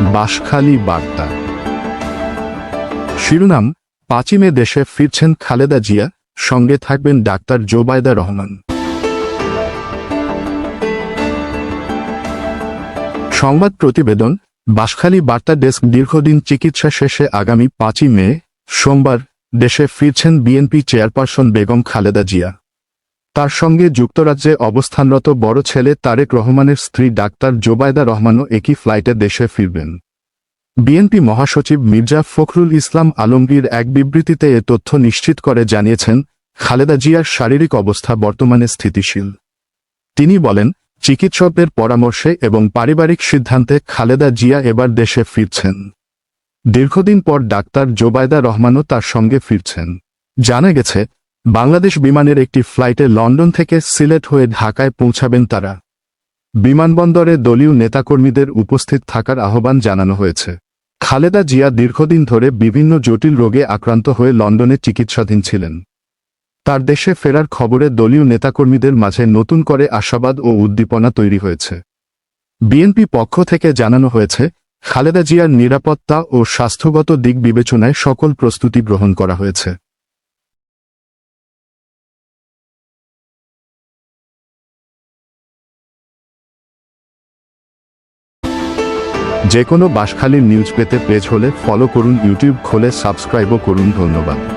বাঁশখালী বার্তা শিরোনাম পাঁচই মে দেশে ফিরছেন খালেদা জিয়া, সঙ্গে থাকবেন ডাক্তার জোবায়দা রহমান। সংবাদ প্রতিবেদন, বাঁশখালী বার্তা ডেস্ক দীর্ঘদিন চিকিৎসা শেষে আগামী পাঁচই মে, সোমবার দেশে ফিরছেন বিএনপি চেয়ারপারসন বেগম খালেদা জিয়া। তার সঙ্গে যুক্তরাজ্যে অবস্থানরত বড় ছেলে তারেক রহমানের স্ত্রী ডাক্তার জোবায়দা রহমানও একই ফ্লাইটে দেশে ফিরবেন। বিএনপি মহাসচিব মির্জা ফখরুল ইসলাম আলমগীর এক বিবৃতিতে এ তথ্য নিশ্চিত করে জানিয়েছেন, খালেদা জিয়ার শারীরিক অবস্থা বর্তমানে স্থিতিশীল। তিনি বলেন চিকিৎসকদের পরামর্শে এবং পারিবারিক সিদ্ধান্তে খালেদা জিয়া এবার দেশে ফিরছেন। দীর্ঘদিন পর ডাক্তার জোবায়দা রহমানও তার সঙ্গে ফিরছেন। জানা গেছে বাংলাদেশ বিমানের একটি ফ্লাইটে লন্ডন থেকে সিলেট হয়ে ঢাকায় পৌঁছাবেন তারা। বিমানবন্দরে দলীয় নেতাকর্মীদের উপস্থিত থাকার আহ্বান জানানো হয়েছে। খালেদা জিয়া দীর্ঘদিন ধরে বিভিন্ন জটিল রোগে আক্রান্ত হয়ে লন্ডনে চিকিৎসাধীন ছিলেন। তার দেশে ফেরার খবরে দলীয় নেতাকর্মীদের মাঝে নতুন করে আশাবাদ ও উদ্দীপনা তৈরি হয়েছে। বিএনপি পক্ষ থেকে জানানো হয়েছে, খালেদা জিয়ার নিরাপত্তা ও স্বাস্থ্যগত দিক বিবেচনায় সকল প্রস্তুতি গ্রহণ করা হয়েছে। যে কোনো বাসখালীর নিউজ পেতে পেজ হলে ফলো করুন ইউটিউব খোলে সাবস্ক্রাইবও করুন ধন্যবাদ।